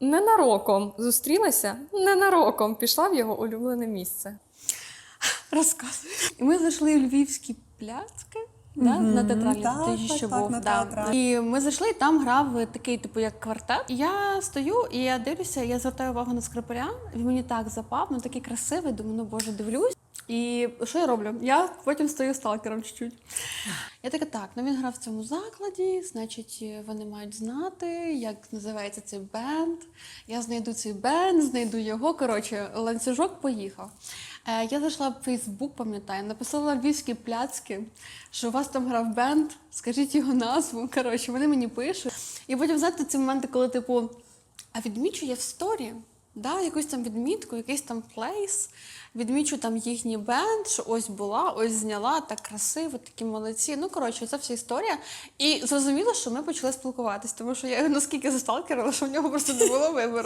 ненароком зустрілася, ненароком пішла в його улюблене місце. Розказуй. І ми зайшли в львівські пляцки. Да, Мгм. на театральній Так, тоді так, ще так, був. на да. І ми зайшли, і там грав такий, типу, як квартет. І я стою і я дивлюся, я звертаю увагу на скрипаря. Він мені так запав, ну такий красивий, думаю, ну боже, дивлюсь. І що я роблю? Я потім стою сталкером чуть-чуть. Я така, так, ну він грав в цьому закладі, значить, вони мають знати, як називається цей бенд. Я знайду цей бенд, знайду його. Коротше, ланцюжок поїхав. Е, я зайшла в Фейсбук, пам'ятаю, написала львівські пляцки, що у вас там грав бенд, скажіть його назву. Коротше, вони мені пишуть. І потім, знаєте, ці моменти, коли, типу, а відмічу я в сторі, да, якусь там відмітку, якийсь там плейс, відмічу там їхній бенд, що ось була, ось зняла, так красиво, такі молодці. Ну, коротше, це вся історія. І зрозуміло, що ми почали спілкуватись, тому що я його наскільки засталкерила, що в нього просто не було вибору.